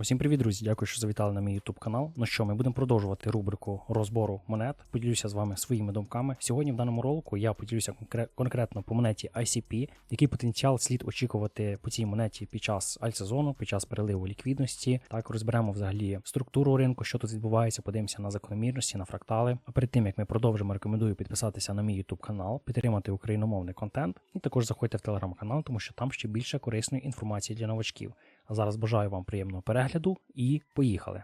Усім привіт, друзі! Дякую, що завітали на мій YouTube канал. Ну що, ми будемо продовжувати рубрику розбору монет. Поділюся з вами своїми думками. Сьогодні в даному ролику я поділюся конкретно по монеті ICP, який потенціал слід очікувати по цій монеті під час альтсезону, під час переливу ліквідності. Так розберемо взагалі структуру ринку, що тут відбувається. Подивимося на закономірності, на фрактали. А перед тим як ми продовжимо, рекомендую підписатися на мій YouTube канал, підтримати україномовний контент і також заходьте в телеграм-канал, тому що там ще більше корисної інформації для новачків. Зараз бажаю вам приємного перегляду і поїхали.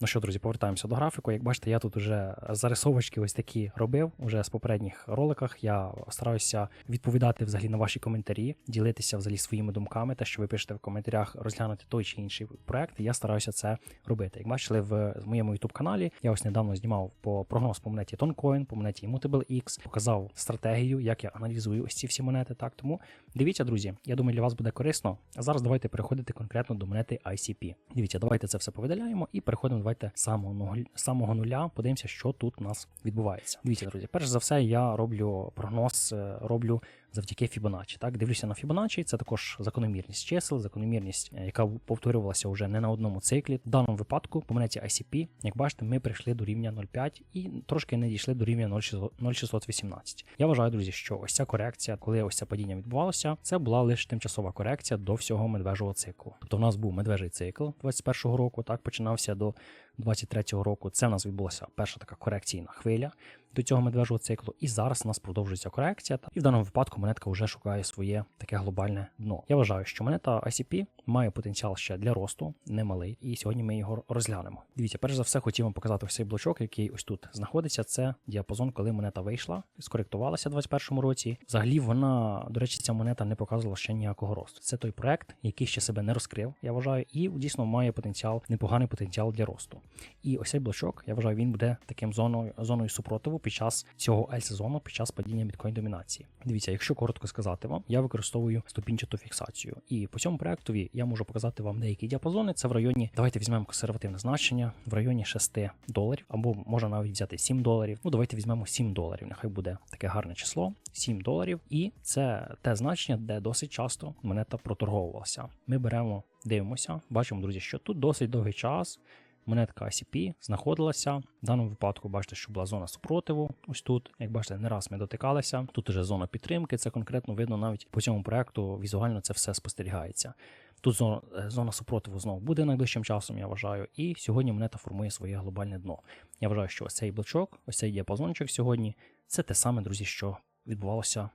Ну що, друзі, повертаємося до графіку. Як бачите, я тут вже зарисовочки ось такі робив уже з попередніх роликах. Я стараюся відповідати взагалі на ваші коментарі, ділитися взагалі своїми думками, те, що ви пишете в коментарях, розглянути той чи інший проект. Я стараюся це робити. Як бачили, в моєму youtube каналі я ось недавно знімав по прогноз по монеті Toncoin, по монеті Immutable X, показав стратегію, як я аналізую ось ці всі монети. Так тому дивіться, друзі. Я думаю, для вас буде корисно. А зараз давайте переходити конкретно до монети ICP. Дивіться, давайте це все повидаляємо і переходимо. Давайте з самого самого нуля. Подивимося, що тут у нас відбувається. Дивіться, друзі. Перш за все, я роблю прогноз, е, роблю завдяки Fibonacci. Так, дивлюся на Fibonacci, це також закономірність чисел, закономірність, е, яка повторювалася вже не на одному циклі. В даному випадку по монеті ICP, як бачите, ми прийшли до рівня 0,5 і трошки не дійшли до рівня 0,618. Я вважаю, друзі, що ось ця корекція, коли ось це падіння відбувалося, це була лише тимчасова корекція до всього медвежого циклу. Тобто в нас був медвежий цикл 21-го року, так починався до 23-го року. Це в нас відбулася перша така корекційна хвиля до цього медвежого циклу. І зараз у нас продовжується корекція. І в даному випадку монетка вже шукає своє таке глобальне дно. Я вважаю, що монета ICP має потенціал ще для росту, немалий, і сьогодні ми його розглянемо. Дивіться, перш за все, хотів вам показати цей блочок, який ось тут знаходиться. Це діапазон, коли монета вийшла, скоректувалася в 2021 році. Взагалі, вона, до речі, ця монета не показувала ще ніякого росту. Це той проект, який ще себе не розкрив, я вважаю, і дійсно має потенціал, непоганий потенціал для росту. І ось цей блочок, я вважаю, він буде таким зоною зоною супротиву під час цього альт-сезону, під час падіння біткоін домінації. Дивіться, якщо коротко сказати вам, я використовую ступінчату фіксацію. І по цьому проектові я можу показати вам деякі діапазони. Це в районі, давайте візьмемо консервативне значення в районі 6 доларів, або можна навіть взяти 7 доларів. Ну, давайте візьмемо 7 доларів. Нехай буде таке гарне число. 7 доларів, і це те значення, де досить часто монета проторговувалася. Ми беремо, дивимося, бачимо, друзі, що тут досить довгий час. Монетка ICP знаходилася. В даному випадку, бачите, що була зона супротиву. Ось тут, як бачите, не раз ми дотикалися. Тут уже зона підтримки. Це конкретно видно навіть по цьому проекту. Візуально це все спостерігається. Тут зона, зона супротиву знову буде найближчим часом, я вважаю. І сьогодні монета формує своє глобальне дно. Я вважаю, що ось цей блочок, ось цей діапазончик сьогодні це те саме, друзі, що відбувалося.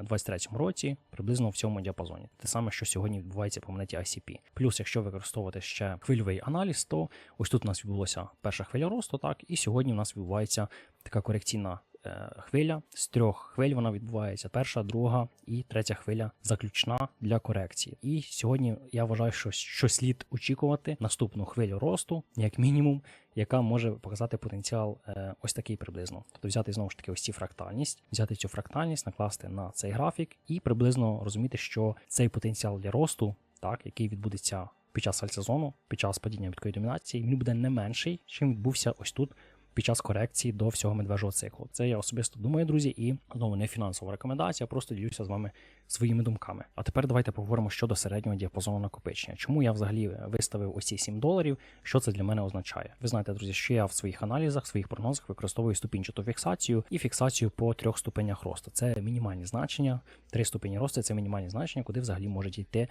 У 23-му році приблизно в цьому діапазоні. Те саме, що сьогодні відбувається по монеті ICP. Плюс, якщо використовувати ще хвильовий аналіз, то ось тут у нас відбулося перша хвиля росту, так, і сьогодні у нас відбувається така корекційна е, хвиля. З трьох хвиль вона відбувається: перша, друга і третя хвиля заключна для корекції. І сьогодні я вважаю, що, що слід очікувати наступну хвилю росту, як мінімум, яка може показати потенціал е, ось такий приблизно. Тобто взяти знову ж таки ось цю фрактальність, взяти цю фрактальність, накласти на цей графік і приблизно розуміти, що цей потенціал для росту, так, який відбудеться під час альтсезону, під час падіння біткої домінації, він буде не менший, чим відбувся ось тут. Під час корекції до всього медвежого циклу. Це я особисто думаю, друзі, і знову не фінансова рекомендація, просто ділюся з вами своїми думками. А тепер давайте поговоримо щодо середнього діапазону накопичення. Чому я взагалі виставив ці 7 доларів? Що це для мене означає? Ви знаєте, друзі, що я в своїх аналізах, своїх прогнозах використовую ступінчату фіксацію і фіксацію по трьох ступенях росту. Це мінімальні значення. Три ступені росту це мінімальні значення, куди взагалі може йти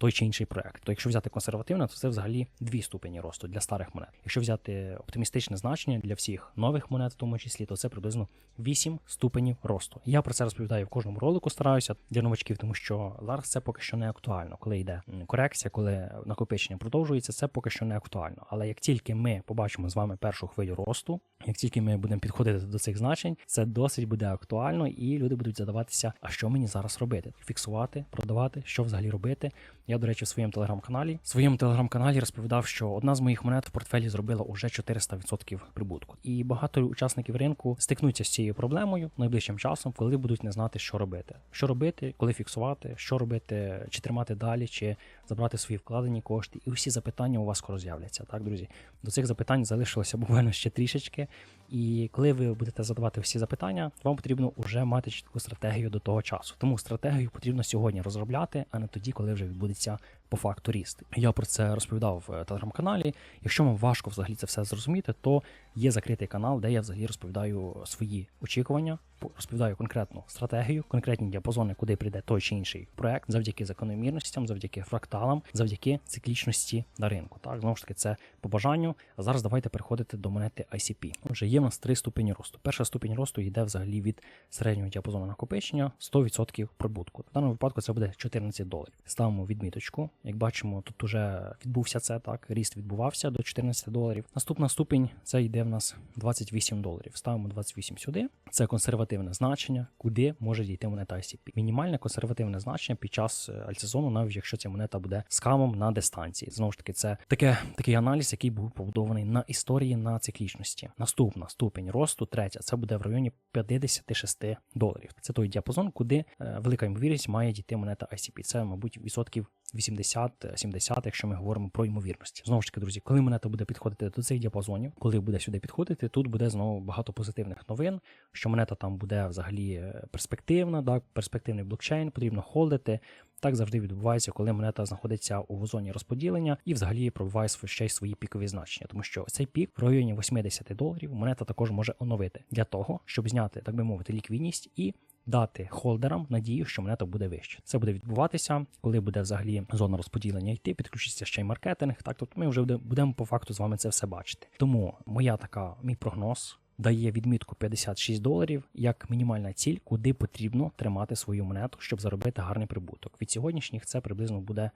той чи інший проект. То якщо взяти консервативне, то це взагалі дві ступені росту для старих монет. Якщо взяти оптимістичне значення для всіх нових монет, в тому числі, то це приблизно 8 ступенів росту. Я про це розповідаю в кожному ролику, стараюся для новачків, тому що зараз це поки що не актуально. Коли йде корекція, коли накопичення продовжується, це поки що не актуально. Але як тільки ми побачимо з вами першу хвилю росту, як тільки ми будемо підходити до цих значень, це досить буде актуально, і люди будуть задаватися, а що мені зараз робити? Фіксувати, продавати, що взагалі робити Я, до речі, в своєму телеграм-каналі. В своєму телеграм-каналі розповідав, що одна з моїх монет в портфелі зробила уже 400% прибутку. І багато учасників ринку стикнуться з цією проблемою найближчим часом, коли будуть не знати, що робити. Що робити, коли фіксувати, що робити, чи тримати далі, чи забрати свої вкладені кошти. І усі запитання у вас скоро з'являться. Так, друзі, до цих запитань залишилося буквально ще трішечки. І коли ви будете задавати всі запитання, вам потрібно вже мати чітку стратегію до того часу. Тому стратегію потрібно сьогодні розробляти, а не тоді, коли вже відбудеться по факту ріст. Я про це розповідав в телеграм-каналі. Якщо вам важко взагалі це все зрозуміти, то є закритий канал, де я взагалі розповідаю свої очікування, по- розповідаю конкретну стратегію, конкретні діапазони, куди прийде той чи інший проект, завдяки закономірностям, завдяки фракталам, завдяки циклічності на ринку. Так, знову ж таки, це по бажанню. А зараз давайте переходити до монети ICP. Отже, є в нас три ступені росту. Перша ступінь росту йде взагалі від середнього діапазону накопичення 100% прибутку. В даному випадку це буде 14 доларів. Ставимо відміточку. Як бачимо, тут уже відбувся це так. Ріст відбувався до 14 доларів. Наступна ступінь це йде в нас 28 доларів. Ставимо 28 сюди. Це консервативне значення, куди може дійти монета ICP. Мінімальне консервативне значення під час е, альтсезону, навіть якщо ця монета буде скамом на дистанції. Знову ж таки, це таке такий аналіз, який був побудований на історії на циклічності. Наступна ступінь росту, третя, це буде в районі 56 доларів. Це той діапазон, куди е, велика ймовірність має дійти монета ICP. Це, мабуть, відсотків 80-70, якщо ми говоримо про ймовірності. Знову ж таки, друзі, коли монета буде підходити до цих діапазонів, коли буде сюди підходити, тут буде знову багато позитивних новин, що монета там буде взагалі е, перспективна, так, перспективний блокчейн, потрібно холдити. Так завжди відбувається, коли монета знаходиться у зоні розподілення і взагалі пробиває св- ще й свої пікові значення, тому що цей пік в районі 80 доларів монета також може оновити для того, щоб зняти, так би мовити, ліквідність і дати холдерам надію, що монета буде вище. Це буде відбуватися, коли буде взагалі зона розподілення йти, підключиться ще й маркетинг. Так, тобто ми вже будемо по факту з вами це все бачити. Тому моя така, мій прогноз. Дає відмітку 56 доларів як мінімальна ціль, куди потрібно тримати свою монету, щоб заробити гарний прибуток. Від сьогоднішніх це приблизно буде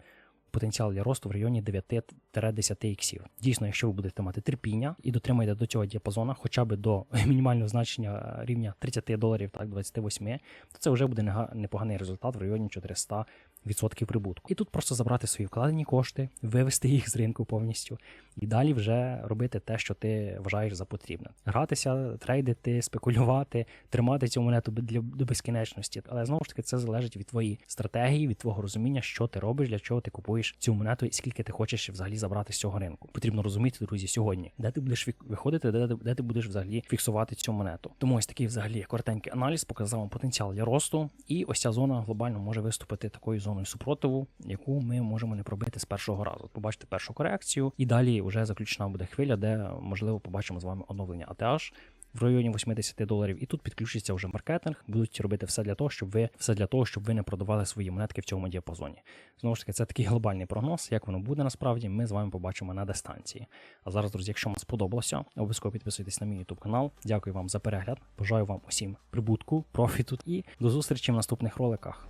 потенціал для росту в районі 9-10 іксів. Дійсно, якщо ви будете мати терпіння і дотримаєте до цього діапазона, хоча б до мінімального значення рівня 30 доларів, так 28, то це вже буде непоганий результат в районі 400 відсотків прибутку. І тут просто забрати свої вкладені кошти, вивести їх з ринку повністю, і далі вже робити те, що ти вважаєш за потрібне. Гратися, трейдити, спекулювати, тримати цю монету для до безкінечності. Але знову ж таки, це залежить від твоєї стратегії, від твого розуміння, що ти робиш, для чого ти купуєш цю монету і скільки ти хочеш взагалі забрати з цього ринку. Потрібно розуміти, друзі, сьогодні, де ти будеш виходити, де, де ти будеш взагалі фіксувати цю монету. Тому ось такий взагалі коротенький аналіз показав вам потенціал для росту, і ось ця зона глобально може виступити такою зоною супротиву, яку ми можемо не пробити з першого разу. Побачите першу корекцію, і далі вже заключна буде хвиля, де можливо побачимо з вами оновлення ATH в районі 80 доларів. І тут підключиться вже маркетинг. Будуть робити все для того, щоб ви все для того, щоб ви не продавали свої монетки в цьому діапазоні. Знову ж таки, це такий глобальний прогноз. Як воно буде насправді, ми з вами побачимо на дистанції. А зараз, друзі, якщо вам сподобалося, обов'язково підписуйтесь на мій YouTube канал. Дякую вам за перегляд. Бажаю вам усім прибутку, профіту і до зустрічі в наступних роликах.